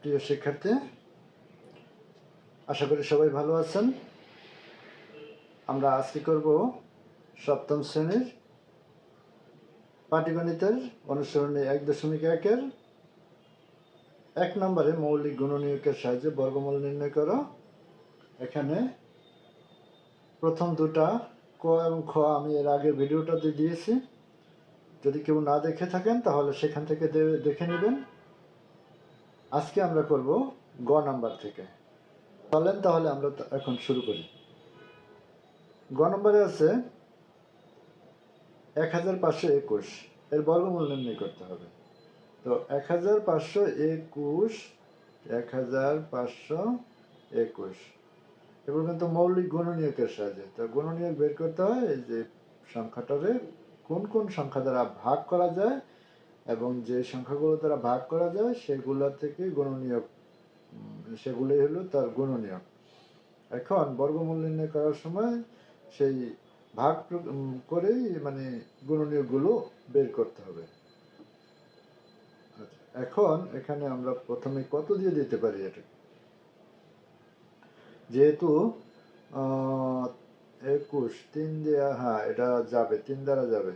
প্রিয় শিক্ষার্থী, আশা করি সবাই ভালো আছেন। আমরা আজকে করব সপ্তম শ্রেণির পাটিগণিতের অনুসরণে এক দশমিক একের। এক নম্বরে মৌলিক গুণনীয়কের সাহায্যে বর্গমূল নির্ণয় করো। এখানে প্রথম দুটা ক এবং খ আমি এর আগের ভিডিওটাতে দিয়েছি। যদি কেউ না দেখে থাকেন, তাহলে সেখান থেকে দেখে নেবেন। আজকে আমরা করব গ নাম্বার থেকে। চলেন তাহলে আমরা এখন শুরু করি। গ নম্বরে আছে এক হাজার পাঁচশো একুশ। এর বর্গমূল নির্ণয় করতে হবে। তো এক হাজার পাঁচশো একুশ, এক হাজার পাঁচশো একুশ। এগুলো কিন্তু মৌলিক গুণনীয়কের সাহায্যে। তো গুণনীয়ক বের করতে হয়, এই যে সংখ্যাটারে কোন কোন সংখ্যা দ্বারা ভাগ করা যায় এবং যে সংখ্যাগুলো দ্বারা ভাগ করা যায় সেগুলা থেকে গুণনীয়ক উম, সেগুলোই হলো তার গুণনীয়ক। এখন বর্গমূল নির্ণয় করার সময় সেই ভাগ করেই মানে গুণনীয়কগুলো বের করতে হবে। আচ্ছা, এখন এখানে আমরা প্রথমে কত দিয়ে দিতে পারি এটা? যেহেতু একুশ তিন দেওয়া হ্যাঁ এটা যাবে তিন দ্বারা যাবে।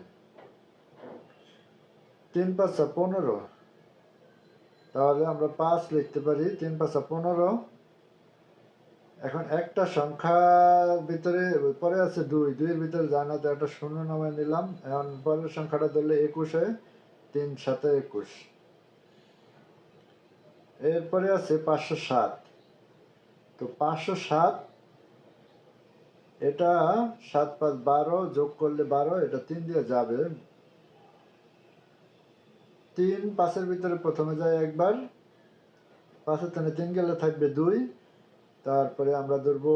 তিন পাঁচা পনেরো। তাহলে আমরা পাঁচ লিখতে পারি, তিন পাঁচা পনেরো। এখন একটা সংখ্যার ভিতরে, পরে আছে দুই। দুইয়ের ভিতরে জানা তো একটা শূন্য নামে নিলাম। এখন পরের সংখ্যাটা ধরলে একুশ, তিন সাথে একুশ। এরপরে আছে পাঁচশো সাত। তো পাঁচশো সাত, এটা সাত পাঁচ বারো যোগ করলে বারো, এটা তিন দিয়ে যাবে। তিন পাঁচের ভিতরে প্রথমে যায় একবার। পাঁচের থেকে তিন গেলে থাকবে দুই। তারপরে আমরা ধরবো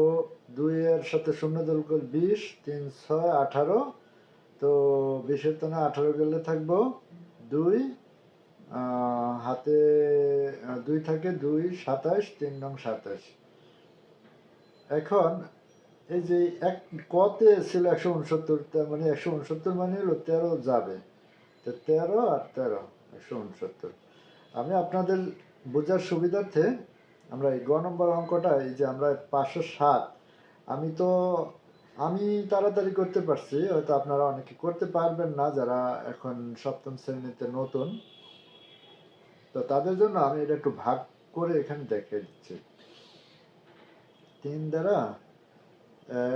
দুইয়ের সাথে শূন্য দল করে বিশ, তিন, ছয়, আঠারো। তো বিশের তনে আঠারো গেলে থাকব দুই। হাতে দুই থাকে দুই, সাতাশ, তিন নং সাতাশ। এখন এই যে এক, কতে ছিল একশো উনসত্তর মানে একশো উনসত্তর মানে হলো তেরো যাবে। তো তেরো আর তেরো। একশো উনসত্তর। আমি আপনাদের বোঝার সুবিধার্থে আমরা এই গ নম্বর অঙ্কটা, এই যে আমরা পাঁচশো সাত, আমি তো, আমি তাড়াতাড়ি করতে পারছি, হয়তো আপনারা অনেকে করতে পারবেন না, যারা এখন সপ্তম শ্রেণীতে নতুন। তো তাদের জন্য আমি এটা একটু ভাগ করে এখানে দেখে দিচ্ছি। তিন দ্বারা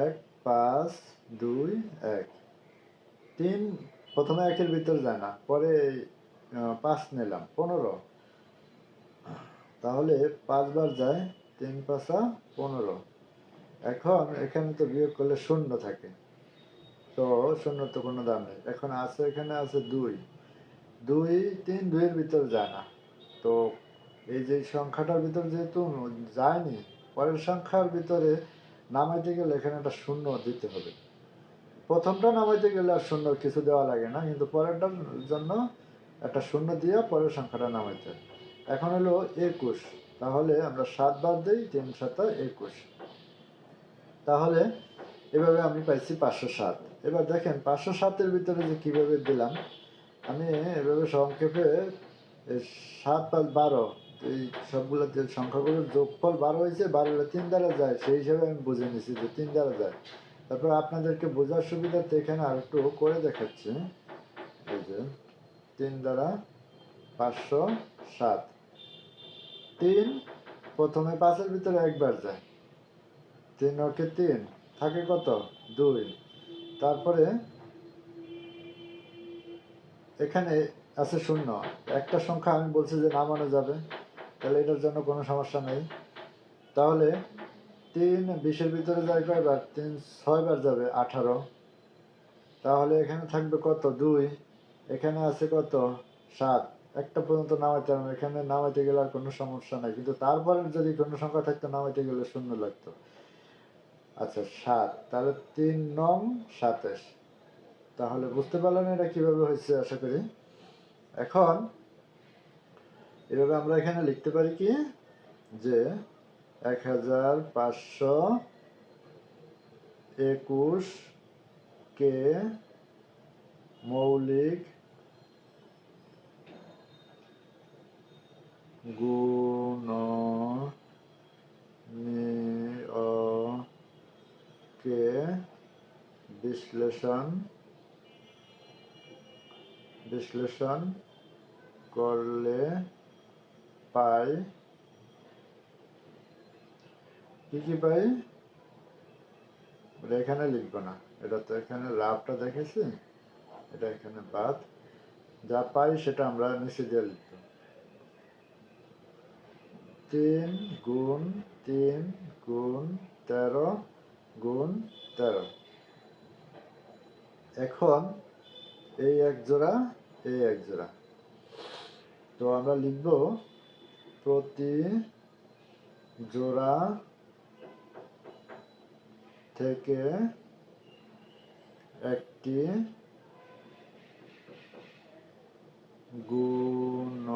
এক, পাঁচ, দুই, এক। তিন প্রথমে একের ভিতর যায় না, পরে পাঁচ নিলাম, পনেরো। তাহলে পাঁচবার যায় তিন পাঁচা পনেরো। এখন এখানে তো বিয়োগ করলে শূন্য থাকে। তো শূন্য তো কোনো দাম নেই। এখন আছে, এখানে আছে দুই। দুই, তিন, দুইয়ের ভিতর যায় না। তো এই যে সংখ্যাটার ভিতর যেহেতু যায়নি, পরের সংখ্যার ভিতরে নামাইতে গেলে এখানে একটা শূন্য দিতে হবে। প্রথমটা নামাইতে গেলে আর শূন্য কিছু দেওয়া লাগে না, কিন্তু পরেরটার জন্য একটা শূন্য দিয়ে পরের সংখ্যাটা নামাইতে এখন হলো একুশ। তাহলে আমরা সাত বার দিই, তিন সাতা একুশ। তাহলে এভাবে আমি পাইছি পাঁচশো সাত। এবার দেখেন, পাঁচশো সাতের ভিতরে যে কীভাবে দিলাম, আমি এভাবে সংক্ষেপে সাত পাঁচ বারো, এই সবগুলো যে সংখ্যাগুলোর যোগফল বারো হয়েছে বারোটা তিন দ্বারা যায়, সেই হিসাবে আমি বুঝে নিছি যে তিন দ্বারা যায়। তারপর আপনাদেরকে বোঝার সুবিধার্থে এখানে আর একটু করে দেখাচ্ছি। এই যে তিন দ্বারা পাঁচশো সাত। তিন, প্রথমে পাঁচের ভিতরে একবার যায়। তিন ওকে তিন, থাকে কত? দুই। তারপরে এখানে আছে শূন্য। একটা সংখ্যা আমি বলছি যে নামানো যাবে, তাহলে এটার জন্য কোনো সমস্যা নেই। তাহলে তিন বিশের ভিতরে যায় কয়বার? তিন ছয়বার যাবে, আঠারো। তাহলে এখানে থাকবে কত? দুই। এখানে আছে কত? সাত। একটা পর্যন্ত নামাইতে হবে, এখানে নামাইতে গেলে আর কোনো সমস্যা নাই। কিন্তু তারপরে যদি কোনো সংখ্যা থাকতো, নামাইতে গেলে শূন্য লাগতো। আচ্ছা সাত। তাহলে তিন নং সাতাশ। তাহলে বুঝতে পারলেন এটা কীভাবে হয়েছে, আশা করি? এখন এভাবে আমরা এখানে লিখতে পারি কি? যে এক হাজার পাঁচশো একুশ কে মৌলিক গুণ কে বিশ্লেষণ বিশ্লেষণ করলে পাই। কী কী পাই? ওটা এখানে লিখব না। এটা তো এখানে লাভটা দেখেছি। এটা এখানে বাদ। যা পাই সেটা আমরা নিচে দিয়ে লিখব। তিন গুণ তিন গুণ তেরো গুণ তেরো। এখন এই এক জোড়া, এই এক জোড়া। তো আমরা লিখব প্রতি জোড়া থেকে একটি গুণ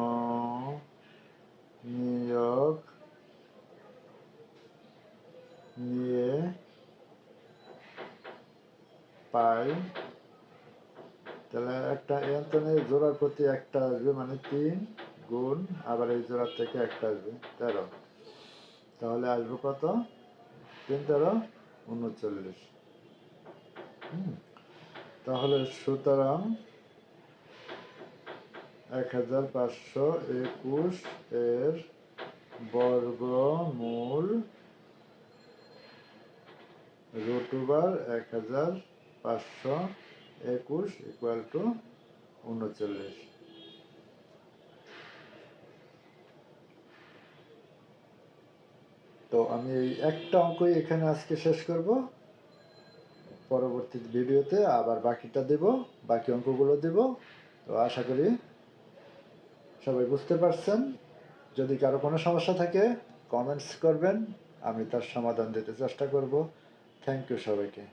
পাই। তাহলে একটা এখানে জোড়ার প্রতি একটা আসবে মানে তিন গুণ, আবার এই জোড়ার থেকে একটা আসবে তেরো। তাহলে আসবে কত? তিন তেরো, উনচল্লিশ। তাহলে সুতরাং এক হাজার পাঁচশো একুশ এর বর্গমূল রুটুবার এক হাজার পাঁচশো একুশ ইকুয়াল টু উনচল্লিশ। তো আমি এই একটা অঙ্কই এখানে আজকে শেষ করব। পরবর্তী ভিডিওতে আবার বাকিটা দেব, বাকি অঙ্কগুলো দেব। তো আশা করি সবাই বুঝতে পারছেন। যদি কারও কোনো সমস্যা থাকে কমেন্টস করবেন, আমি তার সমাধান দিতে চেষ্টা করব। থ্যাংক ইউ সবাইকে।